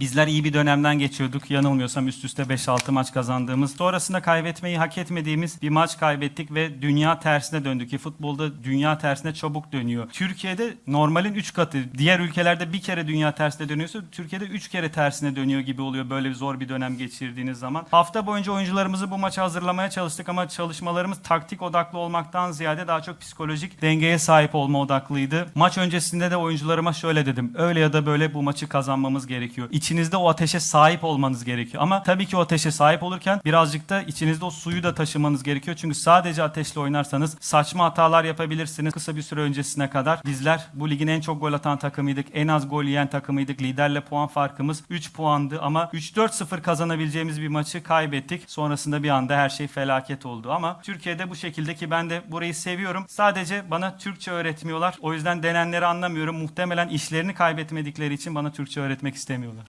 Bizler iyi bir dönemden geçiyorduk. Yanılmıyorsam üst üste 5-6 maç kazandığımız. Sonrasında kaybetmeyi hak etmediğimiz bir maç kaybettik ve dünya tersine döndük ki futbolda dünya tersine çabuk dönüyor. Türkiye'de normalin 3 katı. Diğer ülkelerde bir kere dünya tersine dönüyorsa Türkiye'de 3 kere tersine dönüyor gibi oluyor böyle zor bir dönem geçirdiğiniz zaman. Hafta boyunca oyuncularımızı bu maça hazırlamaya çalıştık ama çalışmalarımız taktik odaklı olmaktan ziyade daha çok psikolojik dengeye sahip olma odaklıydı. Maç öncesinde de oyuncularıma şöyle dedim. Öyle ya da böyle bu maçı kazanmamız gerekiyor. İçinizde o ateşe sahip olmanız gerekiyor. Ama tabii ki o ateşe sahip olurken birazcık da içinizde o suyu da taşımanız gerekiyor. Çünkü sadece ateşle oynarsanız saçma hatalar yapabilirsiniz. Kısa bir süre öncesine kadar bizler bu ligin en çok gol atan takımıydık. En az gol yiyen takımıydık. Liderle puan farkımız 3 puandı ama 3-4-0 kazanabileceğimiz bir maçı kaybettik. Sonrasında bir anda her şey felaket oldu. Ama Türkiye'de bu şekilde ki ben de burayı seviyorum. Sadece bana Türkçe öğretmiyorlar. O yüzden denenleri anlamıyorum. Muhtemelen işlerini kaybetmedikleri için bana Türkçe öğretmek istemiyorlar.